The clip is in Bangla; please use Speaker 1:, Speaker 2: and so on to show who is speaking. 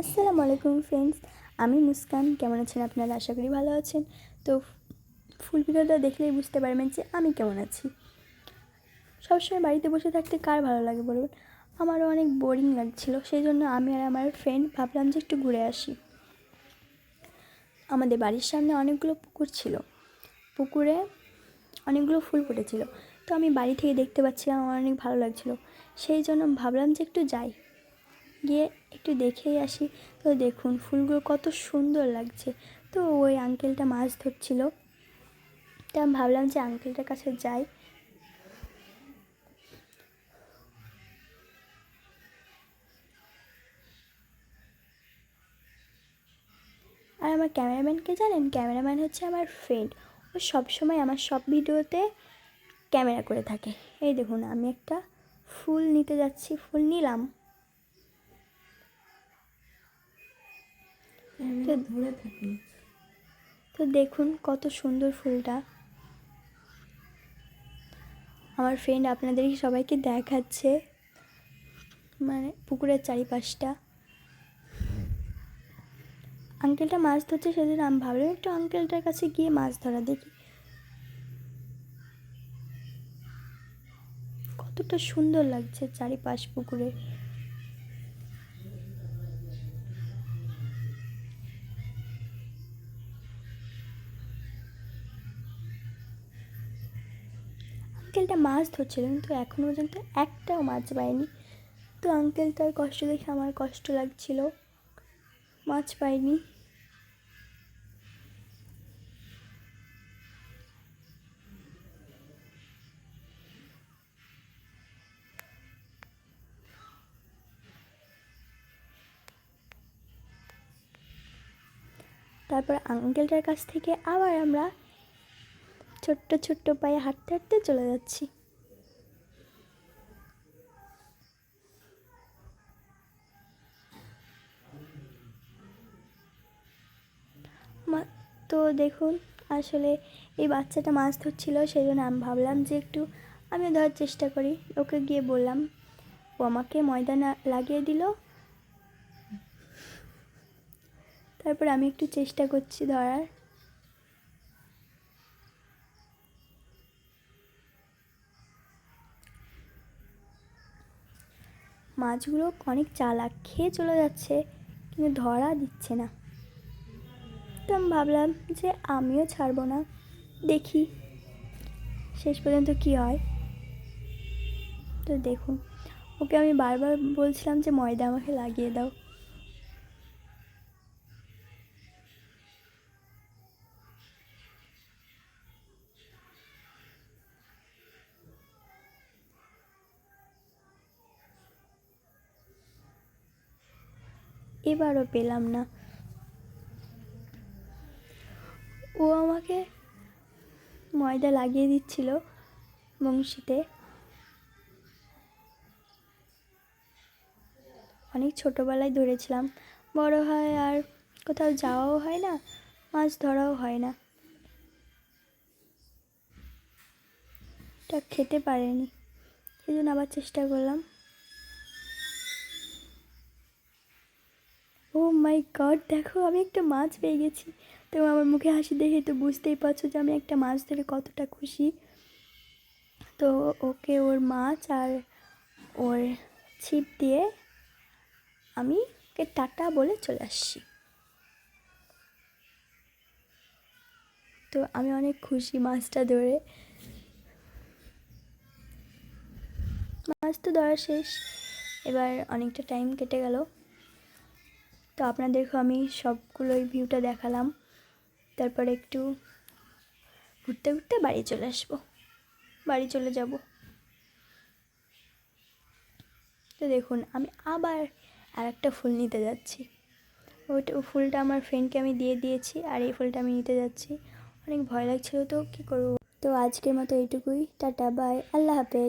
Speaker 1: আসসালামু আলাইকুম ফ্রেন্ডস, আমি মুস্কান। কেমন আছেন আপনারা? আশা করি ভালো আছেন। তো ফুল ভিডিওটা দেখলেই বুঝতে পারবেন যে আমি কেমন আছি। সবসময় বাড়িতে বসে থাকতে কার ভালো লাগে বলুন? আমারও অনেক বোরিং লাগছিল, সেই জন্য আমি আর আমার ফ্রেন্ড ভাবলাম যে একটু ঘুরে আসি। আমাদের বাড়ির সামনে অনেকগুলো পুকুর ছিল। পুকুরে অনেকগুলো ফুল ফুটেছিল। তো আমি বাড়ি থেকে দেখতে পাচ্ছিলাম, আমার অনেক ভালো লাগছিল। সেই জন্য ভাবলাম যে একটু যাই। গিয়ে একটু দেখেই আসি। তো দেখুন, ফুলগুলো কত সুন্দর লাগছে। তো ওই আঙ্কেলটা মাছ ধরছিল। তো আমি ভাবলাম যে আঙ্কেলটার কাছে যাই। আর আমার ক্যামেরাম্যানকে জানেন? ক্যামেরাম্যান হচ্ছে আমার ফ্রেন্ড ও সবসময় আমার সব ভিডিওতে ক্যামেরা করে থাকে। এই দেখুন, আমি একটা ফুল নিতে যাচ্ছি, ফুল নিলাম। তো
Speaker 2: ধরে থাকি।
Speaker 1: তো দেখুন কত সুন্দর ফুলটা। আমার ফ্রেন্ড আপনাদের সবাইকে দেখাচ্ছে। মানে পুকুরের চারিপাশটা। আঙ্কেলটা মাছ ধরছে সেদিন আমি ভাবলাম একটু আঙ্কেলটার কাছে গিয়ে মাছ ধরা দেখি। কতটা সুন্দর লাগছে চারিপাশ পুকুরে। আঙ্কেলটা মাছ ধরছিল, কিন্তু এখনও পর্যন্ত একটাও মাছ পায়নি তো আঙ্কেলটার কষ্ট দেখে আমার কষ্ট লাগছিল। মাছ পাইনি। তারপর আঙ্কেলটার কাছ থেকে আবার আমরা ছোট্ট ছোট্ট পায়ে হাঁটতে হাঁটতে চলে যাচ্ছি। তো দেখুন, আসলে এই বাচ্চাটা মাছ ধরছিল সেই জন্য আমি ভাবলাম যে একটু আমিও ধরার চেষ্টা করি। ওকে গিয়ে বললাম, ও আমাকে ময়দা না, লাগিয়ে দিল? তারপর আমি একটু চেষ্টা করছি ধরার। মাছগুলো অনেক চালাক, খেয়ে চলে যাচ্ছে কিন্তু ধরা দিচ্ছে না। তো আমি ভাবলাম যে আমিও ছাড়বো না, দেখি শেষ পর্যন্ত কি হয়। তো দেখুন, ওকে আমি বারবার বলছিলাম যে ময়দা আমাকে লাগিয়ে দাও। এবারও পেলাম না। ও আমাকে ময়দা লাগিয়ে দিচ্ছিল বংশীতে। অনেক ছোটোবেলায় ধরেছিলাম। বড় হয় আর কোথাও যাওয়াও হয় না, মাছ ধরাও হয় না। খেতে পারেনি। সেই জন্য আবার চেষ্টা করলাম ও মাই গড দেখো, আমি একটা মাছ পেয়ে গেছি। তো আমার মুখে হাসি দেখে তো বুঝতেই পারছ যে আমি একটা মাছ ধরে কতটা খুশি। তো ওকে ওর মাছ আর ওর ছিপ দিয়ে আমি ওকে টাটা বলে চলে আসছি। তো আমি অনেক খুশি মাছটা ধরে। মাছ তো ধরা শেষ। এবার অনেকটা টাইম কেটে গেল। তো আপনাদেরকে আমি সবগুলোই ভিউটা দেখালাম। তারপর একটু ঘুরতে ঘুরতে বাড়ি চলে আসব। বাড়ি চলে যাব। তো দেখুন, আমি আবার আর একটা ফুল নিতে যাচ্ছি। ওইটা ফুলটা আমার ফ্রেন্ডকে আমি দিয়ে দিয়েছি আর এই ফুলটা আমি নিতে যাচ্ছি। অনেক ভয় লাগছিল তো, কী করব? তো আজকের মতো এইটুকুই। টাটা বাই আল্লাহ হাফেজ।